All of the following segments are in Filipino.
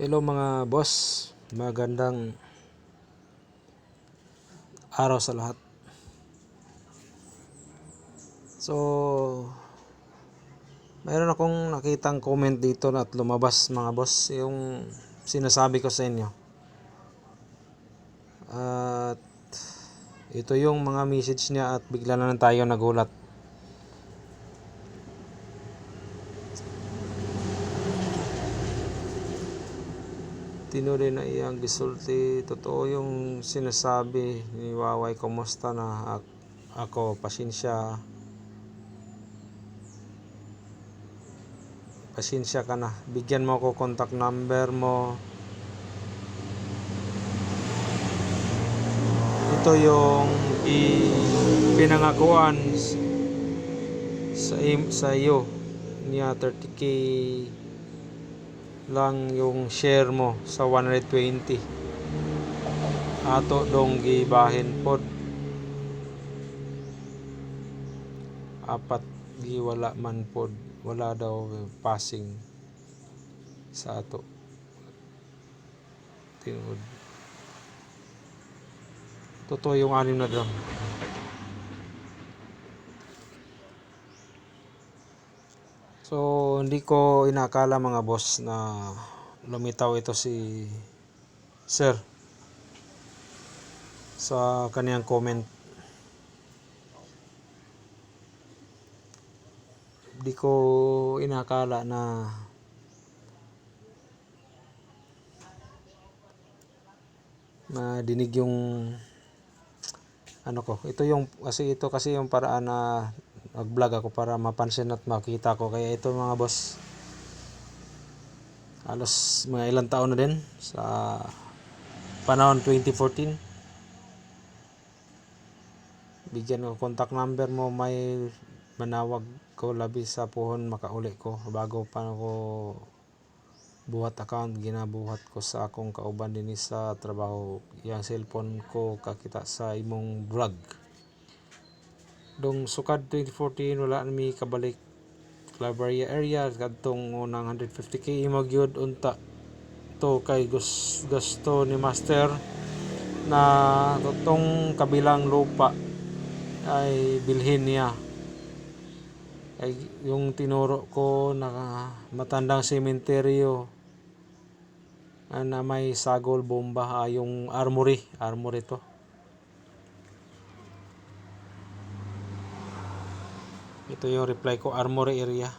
Hello mga boss, magandang araw sa lahat. So, mayroon akong nakitang comment dito at lumabas mga boss, yung sinasabi ko sa inyo. At ito yung mga message niya at bigla na lang tayo nagulat. Tinuloy na iyang gisulti. Totoo yung sinasabi ni Waway. Kumusta na Ak- ako? Pasensya. Pasensya ka na. Bigyan mo ako contact number mo. Ito yung pinangakuan sa, sa iyo niya 30k lang yung share mo sa 120 ato dong gibahin pod apat gi wala man pod. Wala daw passing sa ato. Tingod totoo yung anim na drum So, hindi ko inakala mga boss na lumitaw ito si Sir sa kaniyang comment. Hindi ko inakala na na dinig yung ano ko. Ito yung kasi ito kasi yung paraan na mag-vlog ako para mapansin at makita ko. Kaya ito mga boss, halos mga ilang taon na din sa panahon 2014. Bigyan ko contact number mo, may manawag ko labi sa puhon makauli ko bago pa ako buhat account ginabuhat ko sa akong kauban din sa trabaho yung cellphone ko kakita sa imong vlog dong sukad 2014 wala na mi kabalik Claveria area. Kadtong unang 150k imag yun. Unta to kay gus gusto ni master na totong kabilang lupa ay bilhin niya. Ay yung tinuro ko na matandang sementeryo na may sagol bomba ah, yung armory. Armory to Ito yung reply ko, Armory area.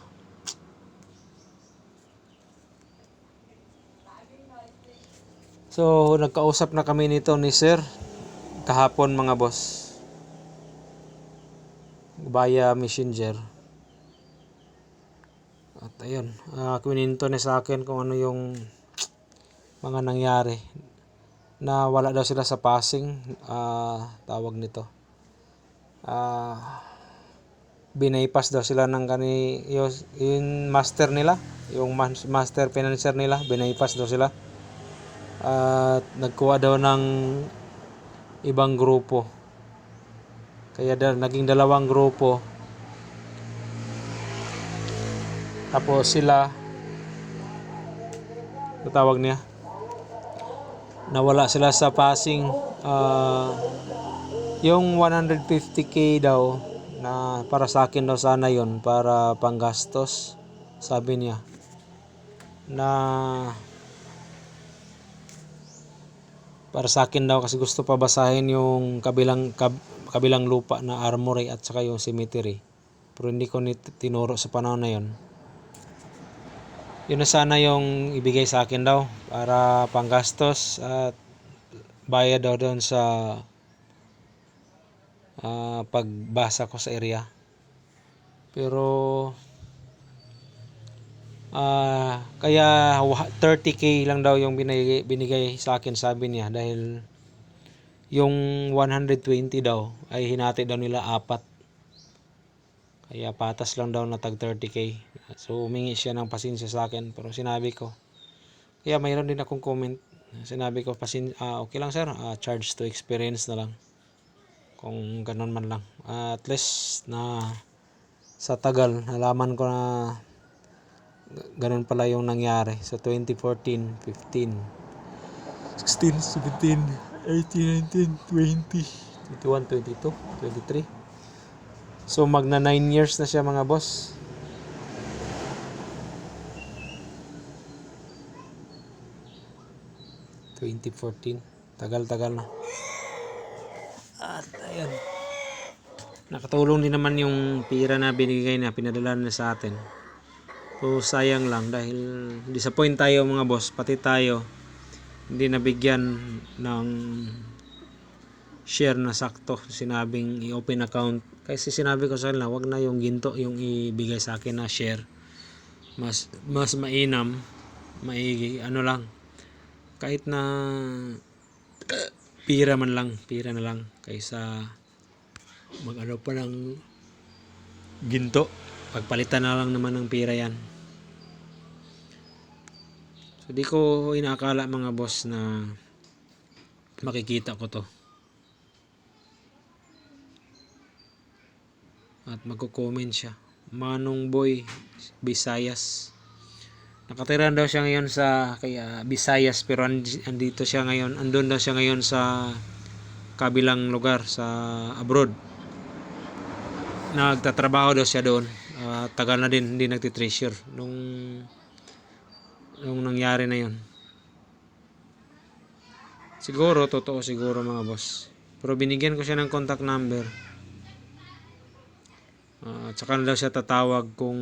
So, nagkausap na kami nito ni Sir kahapon mga boss. Via messenger. At ayun, uh, kuninto niya sa akin kung ano yung mga nangyari. Na wala daw sila sa passing, ah, tawag nito. Ah, binaypas daw sila ng kani yung, master nila yung mas- master financier nila binaypas daw sila. At nagkuha daw ng ibang grupo. Kaya da, naging dalawang grupo. Tapos sila tawag niya nawala sila sa passing ah, yung 150k daw na para sa akin daw sana yon para panggastos sabi niya. Na para sa akin daw kasi gusto pa basahin yung kabilang kab- kabilang lupa na armory at saka yung cemetery. Pero hindi ko ni tinuro sa panahon na yon yun na sana yung ibigay sa akin daw para panggastos at bayad daw doon sa ah, pagbasa ko sa area. Pero ah kaya wa- 30k lang daw yung binigay, binigay sa akin sabi niya dahil yung 120 daw ay hinati daw nila apat. Kaya patas lang daw na tag 30k. So humingi siya ng pasensya sa akin pero sinabi ko. Kaya mayroon din akong comment. Sinabi ko pasin ah, okay lang sir, ah, charge to experience na lang kung ganun man lang. Ah, at least na sa tagal nalaman ko na ganun pala yung nangyari. So 2014, 15, 16, 17, 18, 19, 20, 21, 22, 23. So magna 9 years na siya mga boss. Twenty fourteen. Tagal-tagal na. At ayan. Nakatulong din naman yung pira na binigay na pinadala na sa atin. So sayang lang dahil disappoint tayo mga boss, pati tayo hindi nabigyan ng share na sakto. Sinabing i-open account. Kasi sinabi ko sa kanila, wag na yung ginto yung ibigay sa akin na share. Mas mas mainam, maigi, ano lang. Kahit na pira man lang, pira na lang kaysa mag ano pa ng ginto. Pagpalitan na lang naman ng pira yan. So di ko inaakala mga boss na makikita ko to. At magko-comment siya. Manong Boy Visayas. Nakatira daw siya ngayon sa kaya Visayas pero andi- andito siya ngayon, andun daw siya ngayon sa kabilang lugar sa abroad. Nagtatrabaho daw siya doon. Ah, tagal na din hindi nagti-treasure nung nung nangyari na yon. Siguro totoo siguro mga boss. Pero binigyan ko siya ng contact number. Ah, at na daw siya tatawag kung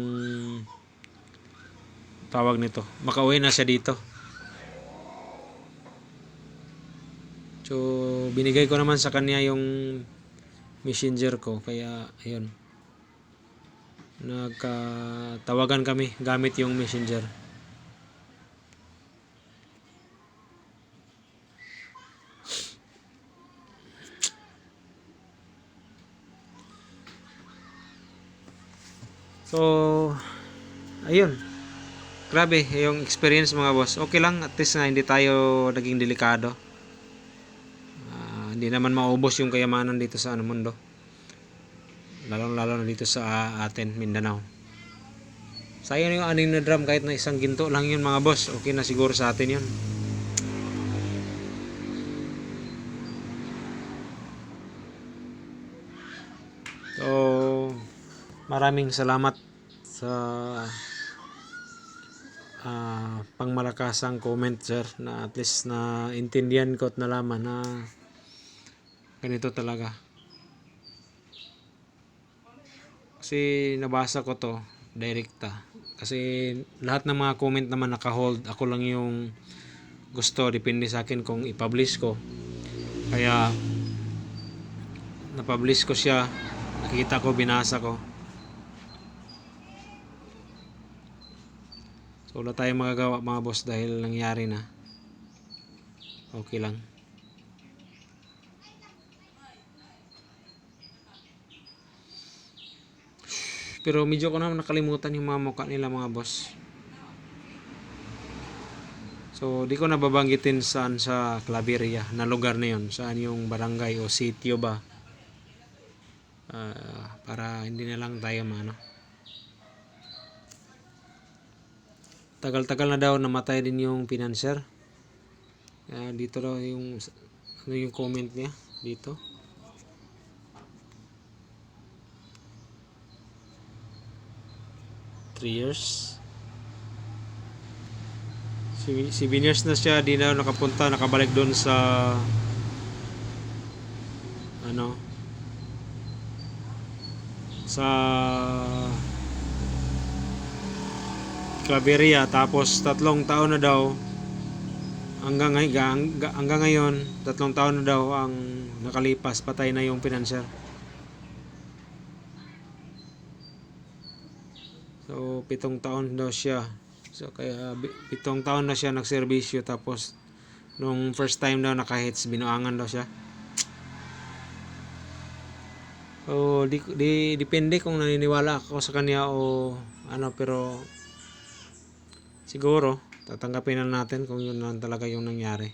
tawag nito. Makauwi na siya dito. So, binigay ko naman sa kanya yung messenger ko. Kaya, ayun. Nagkatawagan kami gamit yung messenger. So, ayun. Grabe, yung experience mga boss. Okay lang, at least na hindi tayo naging delikado. Ah, hindi naman maubos yung kayamanan dito sa ano mundo. Lalong lalo na dito sa ah, atin, Mindanao. Sayang yung aning na drum kahit na isang ginto lang yun mga boss. Okay na siguro sa atin yun. So, maraming salamat sa ah, pangmalakasang comment sir na at least na intindihan ko at nalaman na ganito talaga. Kasi nabasa ko to direkta. Kasi lahat ng mga comment naman naka-hold. Ako lang yung gusto. Depende sa akin kung i-publish ko. Kaya na-publish ko siya. Nakita ko, binasa ko. So wala tayong magagawa mga boss dahil nangyari na. Okay lang. Pero medyo ko naman nakalimutan yung mga mukha nila mga boss. So, di ko nababanggitin saan sa Claveria na lugar na yun. Saan yung barangay o sitio ba. Ah, para hindi na lang tayo mano. Tagal-tagal na daw namatay din yung financer. Kaya dito daw yung ano yung comment niya dito. Three years. Si, si na siya, di na nakapunta, nakabalik doon sa ano sa Claveria tapos tatlong taon na daw hanggang, hanggang, hanggang ngayon tatlong taon na daw ang nakalipas patay na yung financer so pitong taon daw siya. So kaya pitong taon na siya nagserbisyo tapos nung first time daw nakahits binuangan daw siya. So, di, di, depende kung naniniwala ako sa kanya o ano, pero siguro, tatanggapin na natin kung yun lang talaga yung nangyari.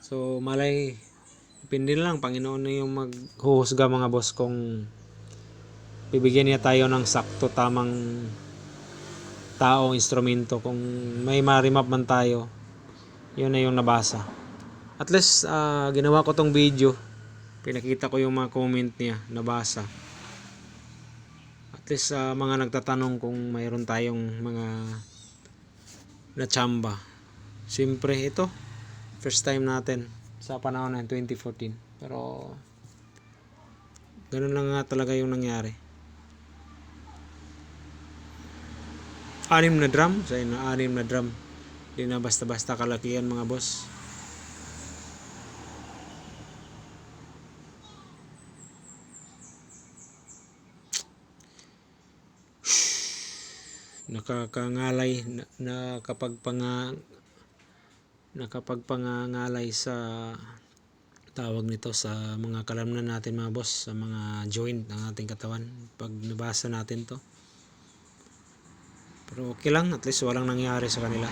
So, malay, na lang, Panginoon na yung maghuhusga mga boss kung bibigyan niya tayo ng sakto tamang tao, instrumento. Kung may ma-remap man tayo, yun na yung nabasa. At least, ah, ginawa ko tong video. Pinakita ko yung mga comment niya, nabasa. At least, sa mga nagtatanong kung mayroon tayong mga nachamba. Siyempre, ito, first time natin sa panahon ng 2014. Pero, ganun lang nga talaga yung nangyari. Anim na drum, sa na anim na drum. Hindi na basta-basta kalakihan mga boss. Nakakangalay na, nakapagpanga nakapagpangangalay sa tawag nito sa mga kalamnan natin mga boss sa mga joint ng ating katawan. Pag nabasa natin to pero okay lang at least walang nangyari sa kanila